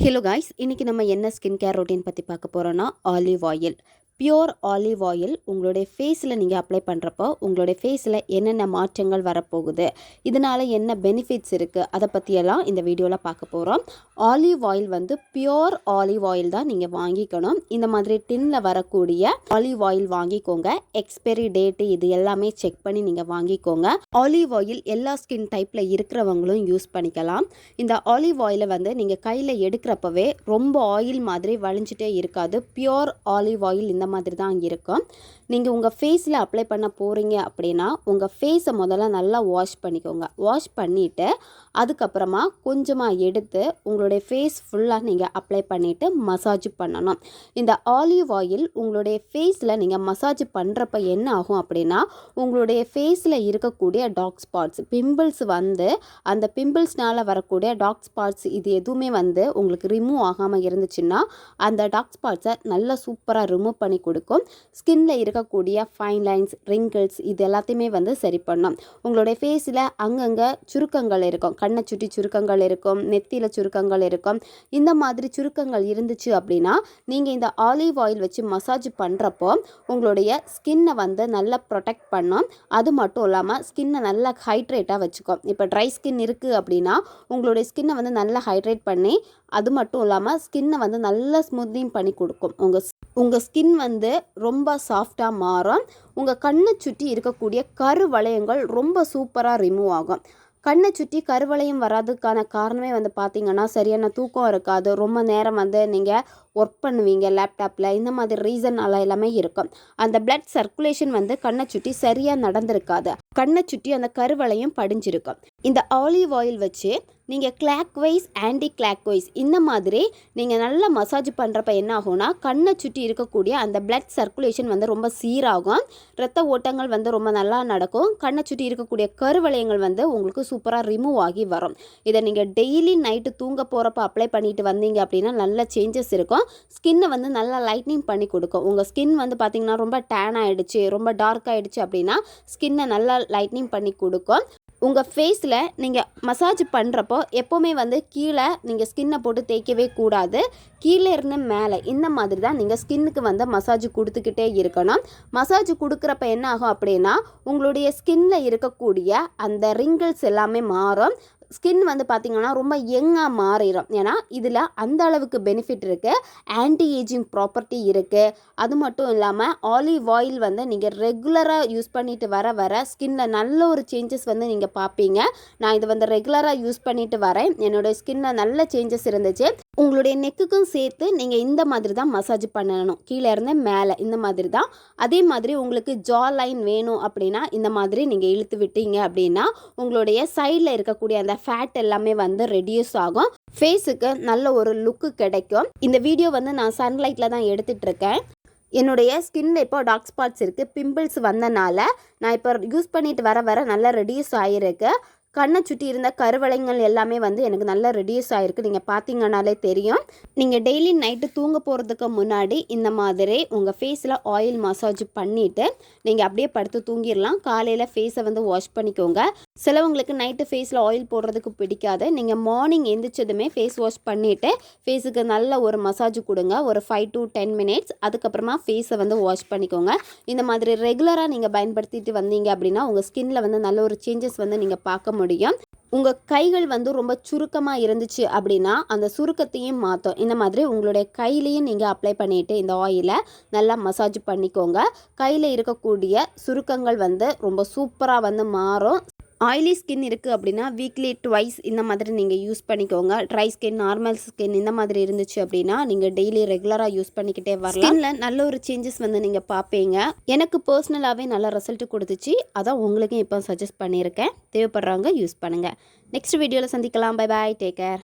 Hello guys இன்றைக்கி நம்ம என்ன ஸ்கின் கேர் ரொட்டீன் பற்றி பார்க்க போகிறோன்னா olive oil pure olive oil உங்களுடைய ஃபேஸில் நீங்கள் அப்ளை பண்ணுறப்போ உங்களுடைய ஃபேஸில் என்னென்ன மாற்றங்கள் வரப்போகுது இதனால் என்ன பெனிஃபிட்ஸ் இருக்குது அதை பற்றியெல்லாம் இந்த வீடியோவில் பார்க்க போகிறோம் ஆலிவ் ஆயில் வந்து பியோர் ஆலிவ் ஆயில் தான் நீங்கள் வாங்கிக்கணும். இந்த மாதிரி டின்னில் வரக்கூடிய ஆலிவ் ஆயில் வாங்கிக்கோங்க. எக்ஸ்பைரி டேட்டு இது எல்லாமே செக் பண்ணி நீங்கள் வாங்கிக்கோங்க. ஆலிவ் ஆயில் எல்லா ஸ்கின் டைப்பில் இருக்கிறவங்களும் யூஸ் பண்ணிக்கலாம். இந்த ஆலிவ் ஆயிலை வந்து நீங்கள் கையில் எடுக்கிறப்பவே ரொம்ப ஆயில் மாதிரி வழிஞ்சிட்டே இருக்காது. பியோர் ஆலிவ் ஆயில் இந்த மாதிரி தான் இருக்கும் நீங்கள் உங்கள் ஃபேஸில் அப்ளை பண்ண போகிறீங்க அப்படின்னா உங்கள் ஃபேஸை முதல்ல நல்லா வாஷ் பண்ணிக்கோங்க. வாஷ் பண்ணிவிட்டு அதுக்கப்புறமா கொஞ்சமாக எடுத்து உங்களுடைய ஃபேஸ் ஃபுல்லாக நீங்கள் அப்ளை பண்ணிவிட்டு மசாஜ் பண்ணணும். இந்த ஆலிவ் ஆயில் உங்களுடைய ஃபேஸில் நீங்கள் மசாஜ் பண்ணுறப்ப என்ன ஆகும் அப்படின்னா உங்களுடைய ஃபேஸில் இருக்கக்கூடிய டாக் ஸ்பாட்ஸ் பிம்பிள்ஸ் வந்து அந்த பிம்பிள்ஸ்னால் வரக்கூடிய டாக் ஸ்பாட்ஸ் இது எதுவுமே வந்து உங்களுக்கு ரிமூவ் ஆகாமல் இருந்துச்சுன்னா அந்த டாக் ஸ்பாட்ஸை நல்லா சூப்பராக ரிமூவ் பண்ணி கொடுக்கும். ஸ்கின்ல இருக்கக்கூடிய ஃபைன் லைன்ஸ் ரிங்கிள்ஸ் இது எல்லாத்தையுமே வந்து சரி பண்ணும். உங்களுடைய ஃபேஸில் அங்கங்கே சுருக்கங்கள் இருக்கும். கண்ணை சுற்றி சுருக்கங்கள் இருக்கும். நெத்தியில் சுருக்கங்கள் இருக்கும். இந்த மாதிரி சுருக்கங்கள் இருந்துச்சு அப்படின்னா நீங்கள் இந்த ஆலிவ் ஆயில் வச்சு மசாஜ் பண்ணுறப்போ உங்களுடைய ஸ்கின்னை வந்து நல்லா ப்ரொடெக்ட் பண்ணும். அது மட்டும் இல்லாமல் ஸ்கின்னை நல்லா ஹைட்ரேட்டாக வச்சுக்கும் இப்போ ட்ரை ஸ்கின் இருக்குது அப்படின்னா உங்களுடைய ஸ்கின்னை வந்து நல்லா ஹைட்ரேட் பண்ணி அது மட்டும் இல்லாமல் ஸ்கின்னை வந்து நல்லா ஸ்மூத்திங் பண்ணி கொடுக்கும். உங்கள் உங்கள் ஸ்கின் வந்து ரொம்ப சாஃப்டாக மாறும். உங்கள் கண்ணை சுற்றி இருக்கக்கூடிய கருவளையங்கள் ரொம்ப சூப்பராக ரிமூவ் ஆகும். கண்ணை சுற்றி கருவளையம் வராதுக்கான காரணமே வந்து பார்த்திங்கன்னா சரியான தூக்கம் இருக்காது. ரொம்ப நேரம் வந்து நீங்கள் ஒர்க் பண்ணுவீங்க லேப்டாப்பில் இந்த மாதிரி ரீசனால் எல்லாமே இருக்கும். அந்த பிளட் சர்க்குலேஷன் வந்து கண்ணை சுற்றி சரியாக நடந்திருக்காது. கண்ணை சுற்றி அந்த கருவளையும் படிஞ்சிருக்கும். இந்த ஆலிவ் ஆயில் வச்சு நீங்கள் clockwise anti clock wise இந்த மாதிரி நீங்கள் நல்லா மசாஜ் பண்ணுறப்ப என்ன ஆகும்னா கண்ணை சுற்றி இருக்கக்கூடிய அந்த பிளட் சர்க்குலேஷன் வந்து ரொம்ப சீராகும். ரத்த ஓட்டங்கள் வந்து ரொம்ப நல்லா நடக்கும். கண்ணை சுற்றி இருக்கக்கூடிய கருவளையங்கள் வந்து உங்களுக்கு சூப்பராக ரிமூவ் ஆகி வரும். இதை நீங்கள் டெய்லி நைட்டு தூங்க போகிறப்ப அப்ளை பண்ணிட்டு வந்தீங்க அப்படின்னா நல்ல சேஞ்சஸ் இருக்கும். ஸ்கின்னை வந்து நல்லா லைட்னிங் பண்ணி கொடுக்கும். உங்கள் ஸ்கின் வந்து பார்த்திங்கன்னா ரொம்ப டேன் ஆகிடுச்சு ரொம்ப டார்க் ஆகிடுச்சு அப்படின்னா ஸ்கின்னை நல்லா லைட்னிங் பண்ணி கொடுக்கும். உங்கள் ஃபேஸில் நீங்கள் மசாஜ் பண்ணுறப்போ எப்போவுமே வந்து கீழே நீங்கள் ஸ்கின்னை போட்டு தேய்க்கவே கூடாது. கீழே இருந்து மேலே இந்த மாதிரி தான் நீங்கள் ஸ்கின்னுக்கு வந்து மசாஜ் கொடுத்துக்கிட்டே இருக்கணும். மசாஜ் கொடுக்குறப்ப என்ன ஆகும் அப்படின்னா உங்களுடைய ஸ்கின்னில் இருக்கக்கூடிய அந்த ரிங்கிள்ஸ் எல்லாமே மாறும். ஸ்கின் வந்து பார்த்திங்கன்னா ரொம்ப யங்காக மாறிடும் ஏன்னா இதில் அந்த அளவுக்கு பெனிஃபிட் இருக்குது ஆன்டி ஏஜிங் ப்ராப்பர்ட்டி இருக்குது அது மட்டும் இல்லாமல் ஆலிவ் ஆயில் வந்து நீங்கள் ரெகுலராக யூஸ் பண்ணிட்டு வர வர ஸ்கின்னில் நல்ல ஒரு சேஞ்சஸ் வந்து நீங்கள் பார்ப்பீங்க நான் இது வந்து ரெகுலராக யூஸ் பண்ணிட்டு வரேன். என்னோடய ஸ்கின்னில் நல்ல சேஞ்சஸ் இருந்துச்சு. உங்களுடைய நெக்குக்கும் சேர்த்து நீங்கள் இந்த மாதிரி தான் மசாஜ் பண்ணணும். கீழே இருந்து மேலே இந்த மாதிரி தான். அதே மாதிரி உங்களுக்கு ஜா லைன் வேணும் அப்படின்னா இந்த மாதிரி நீங்கள் இழுத்து விட்டீங்க அப்படின்னா உங்களுடைய சைடில் இருக்கக்கூடிய அந்த ஃபேட் எல்லாமே வந்து ரெடியூஸ் ஆகும். ஃபேஸுக்கு நல்ல ஒரு லுக்கு கிடைக்கும். இந்த வீடியோ வந்து நான் சன்லைட்டில் தான் எடுத்துகிட்டு இருக்கேன் என்னுடைய ஸ்கின்ல இப்போ டார்க் ஸ்பாட்ஸ் இருக்குது பிம்பிள்ஸ் வந்தனால நான் இப்போ யூஸ் பண்ணிட்டு வர வர நல்லா ரெடியூஸ் ஆகிருக்கு கண்ணை சுற்றி இருந்த கருவளைங்கள் எல்லாமே வந்து எனக்கு நல்லா ரெடியூஸ் ஆகிருக்கு நீங்கள் பார்த்தீங்கன்னாலே தெரியும். நீங்கள் டெய்லி நைட்டு தூங்க போகிறதுக்கு முன்னாடி இந்த மாதிரி உங்கள் ஃபேஸில் ஆயில் மசாஜ் பண்ணிவிட்டு நீங்கள் அப்படியே படுத்து தூங்கிடலாம். காலையில் ஃபேஸை வந்து வாஷ் பண்ணிக்கோங்க. சிலவங்களுக்கு நைட்டு ஃபேஸில் ஆயில் போடுறதுக்கு பிடிக்காது. நீங்கள் மார்னிங் எந்திரிச்சதுமே ஃபேஸ் வாஷ் பண்ணிவிட்டு ஃபேஸுக்கு நல்ல ஒரு மசாஜ் கொடுங்க. ஒரு ஃபைவ் டு டென் மினிட்ஸ் அதுக்கப்புறமா ஃபேஸை வந்து வாஷ் பண்ணிக்கோங்க. இந்த மாதிரி ரெகுலராக நீங்கள் பயன்படுத்திட்டு வந்தீங்க அப்படின்னா உங்கள் ஸ்கின்னில் வந்து நல்ல ஒரு சேஞ்சஸ் வந்து நீங்கள் பார்க்க முடியும். முடியும். உங்கள் கைகள் வந்து ரொம்ப சுருக்கமாக இருந்துச்சு அப்படின்னா அந்த சுருக்கத்தையும் மாற்றும் இந்த மாதிரி உங்களுடைய கையிலையும் நீங்கள் அப்ளை பண்ணிவிட்டு இந்த ஆயிலை நல்லா மசாஜ் பண்ணிக்கோங்க. கையில் இருக்கக்கூடிய சுருக்கங்கள் வந்து ரொம்ப சூப்பராக வந்து மாறும். ஆயிலி ஸ்கின் இருக்குது அப்படின்னா வீக்லி ட்வைஸ் இந்த மாதிரி நீங்கள் யூஸ் பண்ணிக்கோங்க. ட்ரை ஸ்கின் நார்மல் ஸ்கின் இந்த மாதிரி இருந்துச்சு அப்படின்னா நீங்கள் டெய்லி ரெகுலராக யூஸ் பண்ணிக்கிட்டே வரலாம். ஸ்கின்ல நல்ல ஒரு சேஞ்சஸ் வந்து நீங்கள் பார்ப்பீங்க. எனக்கு பர்சனலாகவே நல்ல ரிசல்ட் கொடுத்துச்சு. அதான் உங்களுக்கும் இப்போ சஜஸ்ட் பண்ணியிருக்கேன். தேவைப்படுறவங்க யூஸ் பண்ணுங்கள் நெக்ஸ்ட் வீடியோவில் சந்திக்கலாம். Bye bye take care